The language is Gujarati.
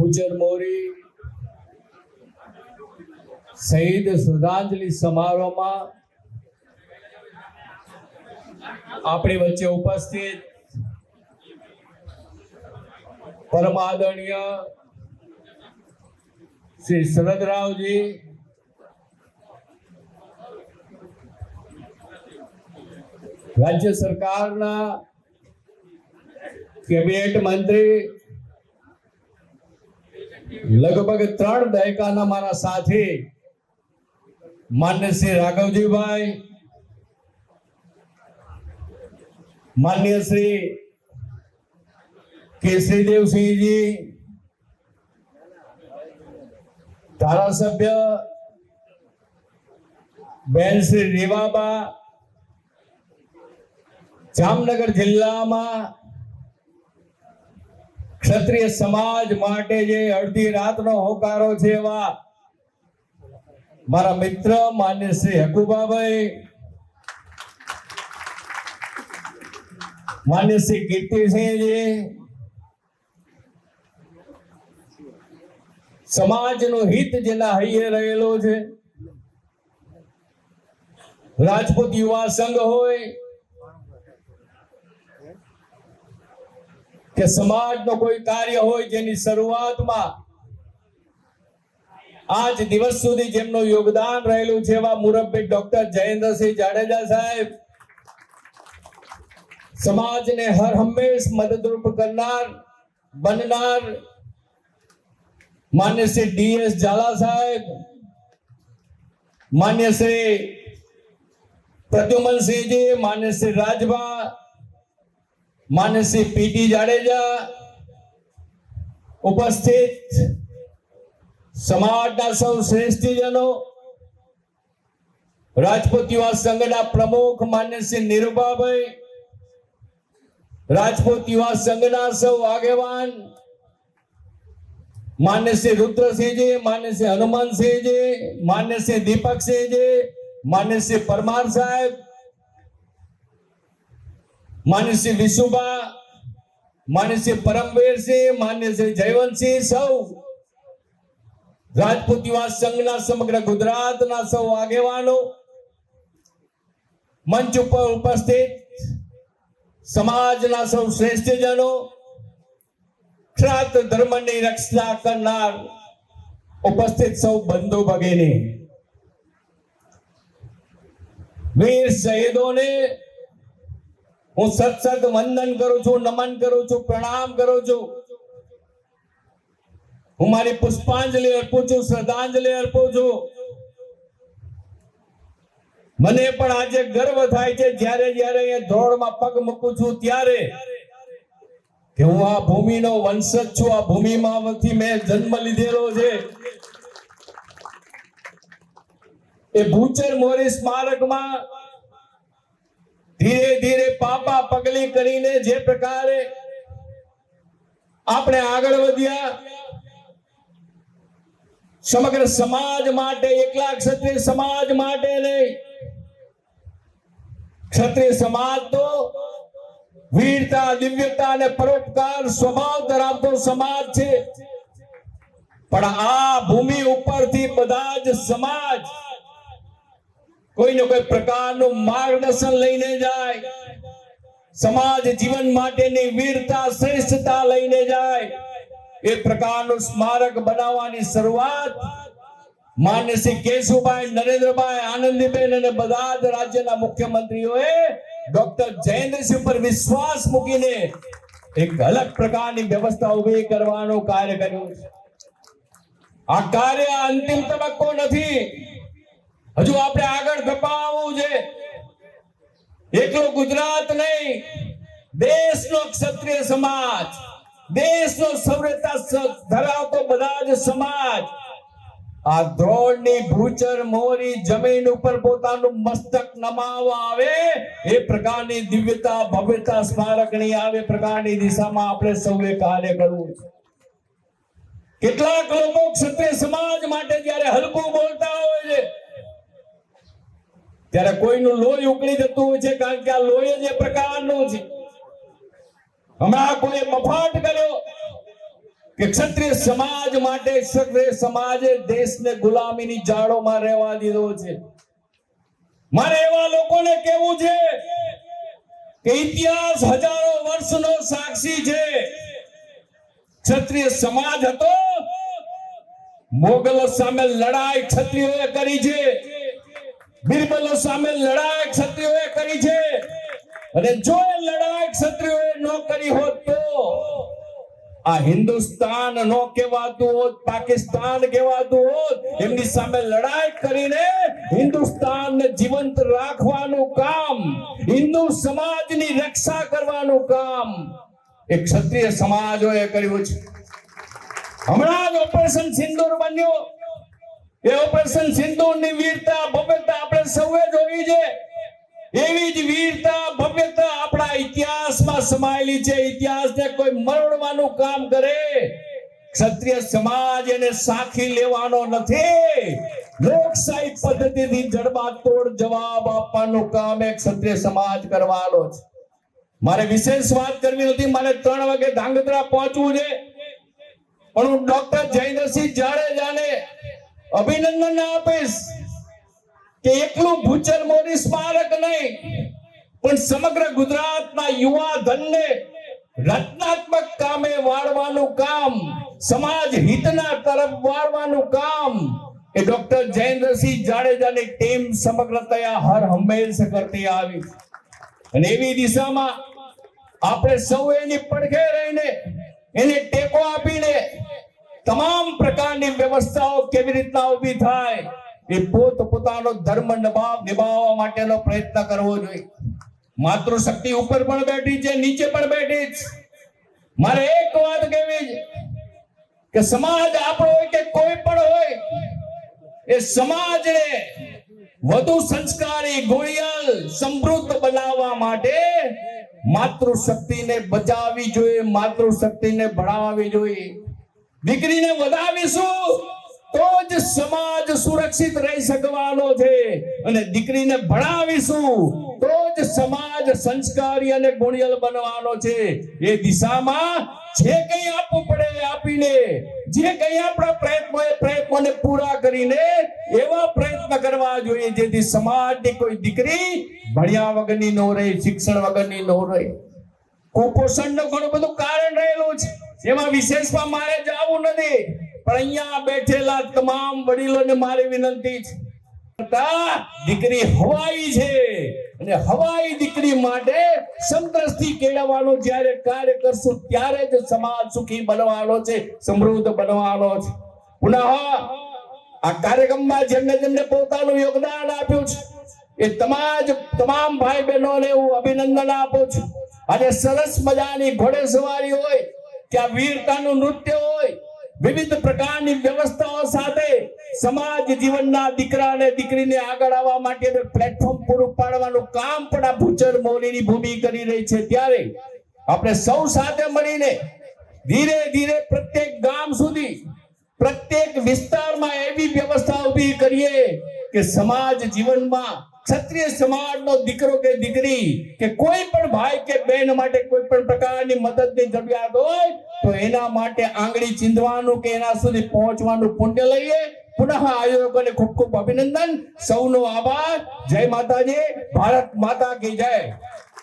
ભૂચર મોરી, શહીદ શ્રદ્ધાંજલિ સમારોહમાં આપણી વચ્ચે ઉપસ્થિત પરમાદરણીય શ્રી શ્રી શરદરાવજી, રાજ્ય સરકારના કેબિનેટ મંત્રી લગભગ ત્રણ દાયકાના મારા સાથી માન્ય શ્રી રાઘવજીભાઈ માન્ય શ્રી કેસરીદેવસિંહજી ધારાસભ્ય બેન શ્રી રેવાબા જામનગર જિલ્લામાં ક્ષત્રિય સમાજ માટે જે અડધી રાતનો હોકારો છે એવા મારા મિત્ર માન્ય શ્રી હકુબાભાઈ, માન્ય શ્રી કીર્તિસિંહજી, સમાજનું હિત જેના હૈયે રહેલો છે. રાજપૂત યુવા સંઘ હોય કે સમાજનો કોઈ કાર્ય હોય જેની શરૂઆતમાં આજ દિવસ સુધી જેમનું યોગદાન રહેલું છે એવા મુરબ્બી ડોક્ટર જયેન્દ્રસિંહ જાડેજા સાહેબ. સમાજને હર હંમેશ મદદરૂપ કરનાર, બનનાર માન્ય શ્રી ડીએસ ઝાલા સાહેબ, માન્ય શ્રી પ્રદ્યુમનસિંહજી, માન્ય શ્રી રાજભા માન્ય શ્રી પીટી જાડેજા ઉપસ્થિત સમાજના સૌ શ્રેષ્ઠીજનો રાજપૂત યુવા સંઘના પ્રમુખ માન્ય શ્રી નિરૂપાભાઈ રાજપૂત યુવા સંઘના સૌ આગેવાન માન્ય શ્રી રુદ્રસિંહજી માન્ય શ્રી હનુમાનસિંહજી માન્ય શ્રી દીપકસિંહજી માન્ય શ્રી પરમાર સાહેબ માન્ય શ્રી વિશુભા માન્ય શ્રી પરમવીરસિંહ માન્ય શ્રી જયવંતસિંહ સૌ રાજપૂત યુવા સંઘના સમગ્ર ગુજરાતના સૌ આગેવાનો, મંચ ઉપર ઉપસ્થિત સમાજના સૌ શ્રેષ્ઠજનો ક્ષાત ધર્મની રક્ષા કરનાર ઉપસ્થિત સૌ બંધુ ભગીની. વીર શહીદોને હું સત સત વંદન કરું છું, નમન કરું છું, પ્રણામ કરું છું. હું મારી પુષ્પાંજલિ અર્પું છું, શ્રદ્ધાંજલિ અર્પું છું. મને પણ આજે ગર્વ થાય છે, જ્યારે જ્યારે એ ધોળમાં પગ મૂકું છું, ત્યારે કે હું આ ભૂમિનો વંશજ છું, આ ભૂમિમાંથી મેં જન્મ લીધેલો છે. એ ભૂચર મોરી સ્મારકમાં ધીરે ધીરે પાપા પગલી કરીને જે પ્રકારે આપણે આગળ વધ્યા, સમગ્ર સમાજ માટે એકલા ક્ષત્રિય સમાજ માટે નહીં. ક્ષત્રિય સમાજ તો વીરતા, દિવ્યતા અને પરોપકાર સ્વભાવ ધરાવતો સમાજ છે. પણ આ ભૂમિ ઉપરથી બધા જ સમાજ કોઈને કોઈ પ્રકારનું માર્ગદર્શન લઈને જાય, સમાજ જીવન માટેની વીરતા, શ્રેષ્ઠતા લઈને જાય, એ પ્રકારનું સ્મારક બનાવવાની શરૂઆત શ્રી કેશુભાઈ, નરેન્દ્રભાઈ આનંદીબેન અને બધા જ રાજ્યના મુખ્યમંત્રીઓએ ડોક્ટર જયેન્દ્રસિંહ પર વિશ્વાસ મૂકીને એક અલગ પ્રકારની વ્યવસ્થા ઊભી કરવાનું કાર્ય કર્યું છે. આ કાર્ય અંતિમ તબક્કો નથી. હજુ આપણે આગળ ધપાવવું છે. એકલો ગુજરાત નહીં, દેશનો ક્ષત્રિય સમાજ, દેશનો સભ્યતા ધરાવતો બધા જ સમાજ. આ દ્રોણની ભૂચર મોરી જમીન ઉપર પોતાનું મસ્તક નમાવા આવે, એ પ્રકારની દિવ્યતા, ભવ્યતા સ્મારકની આવે પ્રકારની દિશામાં આપણે સૌએ કાર્ય કરવું છે. કેટલાક લોકો ક્ષત્રિય સમાજ માટે જ્યારે હલકું બોલતા હોય છે ત્યારે કોઈનું લોહી ઉકળી જતું હોય છે, કારણ કે આ લોહી જ એ પ્રકારનું છે. હમણાં કોઈ મફાટ કર્યો કે ક્ષત્રિય સમાજ માટે ક્ષત્રિય સમાજે દેશને ગુલામીની જાળોમાં રહેવા દીધો છે. મારે એવા લોકોને કેવું છે કે ઇતિહાસ હજારો વર્ષનો સાક્ષી છે. ક્ષત્રિય સમાજ હતો. મોગલો સામે લડાઈ ક્ષત્રિયોએ કરી છે. બિરબલો સામે લડાઈ ક્ષત્રિયોએ કરી છે. અને જો લડાઈ ક્ષત્રિયોએ ન કરી હોત તો આ હિન્દુસ્તાન નો કહેવાતું હોત, પાકિસ્તાન કહેવાતું હોત, એમની સામે લડાઈ કરીને હિન્દુસ્તાનને જીવંત રાખવાનું કામ, હિન્દુ સમાજની રક્ષા કરવાનું કામ, એ ક્ષત્રિય સમાજોએ કર્યું છે. હમણાં જ ઓપરેશન સિંદૂર બન્યો. એ ઓપરેશન સિંદૂરની વીરતા ભવ્યતા આપણે સૌએ જોઈ છે એવી જ વીરતા ભવ્યતા આપણા ઇતિહાસમાં સમાયેલી છે, ઇતિહાસને કોઈ મરોડવાનું કામ કરે. ક્ષત્રિય સમાજ એને સાખી લેવાનો નથી. લોકશાહી પદ્ધતિથી જડબાતોડ જવાબ આપવાનું કામ એ ક્ષત્રિય સમાજ કરવાનો છે. મારે વિશેષ વાત કરવી નથી મારે ત્રણ વાગે ધાંગધ્રા પહોંચવું છે. પણ હું ડોક્ટર જયદરસિંહ જાડેજાને અભિનંદન આપીશ કે એકલું ભૂચર મોરી સ્મારક નહીં પણ સમગ્ર ગુજરાતના યુવા ધનને રચનાત્મક કામે વાળવાનું કામ, સમાજ હિતના તરફ વાળવાનું કામ, એ ડોક્ટર જયેન્દ્રસિંહ જાડેજાની ટીમ સમગ્રતયા હર હંમેશ કરતી આવી. અને એવી દિશામાં આપણે સૌ એની પડખે રહીને એને ટેકો આપીને તમામ પ્રકારની વ્યવસ્થાઓ કેવી રીતના ઊભી થાય, એ પોત પોતાનો ધર્મ નિભાવ નિભાવવા માટેનો પ્રયત્ન કરવો જોઈએ. માતૃશક્તિ ઉપર પણ બેઠી છે, નીચે પણ બેઠી છે. મારે એક વાત કહેવી કે સમાજ આપણો હોય કે કોઈ પણ હોય, એ સમાજને વધુ સંસ્કારી, ગુણિયલ, સમૃદ્ધ બનાવવા માટે માતૃશક્તિને બચાવવી જોઈએ, માતૃશક્તિને ભણાવવી જોઈએ. દીકરીને વધાવીશું. તો સમાજ સુરક્ષિત રહી શકવાનો છે? અને દીકરીને ભણાવીશું. તો જ સમાજ સંસ્કારી અને ગુણિયલ બનવાનો છે? એ દિશામાં જે કંઈ આપવું પડે આપીને, જે કંઈ આપણા પ્રયત્નો, એ પ્રયત્નોને પૂરા કરીને એવા પ્રયત્ન કરવા જોઈએ જેથી સમાજની કોઈ દીકરી ભણ્યા વગરની ન રહે, શિક્ષણ વગરની ન રહે. કુપોષણનું ઘણું બધું કારણ રહેલું છે. એમાં વિશેષમાં મારે જવું નથી. પણ અહીંયા બેઠેલા તમામ વડીલોને મારી વિનંતી છે. દીકરી હવાઈ છે. અને હવાઈ દીકરી માટે સમદ્રષ્ટિ કેળવવાનો જ્યારે કાર્ય કરશું, ત્યારે જ સમાજ સુખી બનવાનો છે, સમૃદ્ધ બનવાનો છે. પુનઃ આ કાર્યક્રમમાં જેમને જેમને પોતાનું યોગદાન આપ્યું છે, એ તમામ તમામ ભાઈ બહેનોને હું અભિનંદન આપું છું. આજે સરસ મજાની ઘોડે સવારી હોય આ વીરતાનું નૃત્ય હોય વિવિધ પ્રકારની વ્યવસ્થાઓ સાથે સમાજ જીવનના દીકરા અને દીકરીને આગળ આવવા માટે પ્લેટફોર્મ પૂરું પાડવાનું કામ પણ આ ભૂચર મૌલીની ભૂમિ કરી રહી છે. ત્યારે આપણે સૌ સાથે મળીને ધીરે ધીરે પ્રત્યેક ગામ સુધી, પ્રત્યેક વિસ્તારમાં એવી વ્યવસ્થા ઊભી કરીએ કે સમાજ જીવનમાં ક્ષત્રિય સમાજનો દીકરો કે દીકરી કે કોઈ પણ ભાઈ કે બહેન માટે કોઈ પણ પ્રકારની મદદની જરૂરિયાત હોય, તો એના માટે આંગળી ચીંધવાનું કે એના સુધી પહોંચવાનું પુણ્ય લઈએ. પુનઃ આયોજકોને ખૂબ ખૂબ અભિનંદન. સૌનો આભાર. જય માતાજી. ભારત માતા કી જય.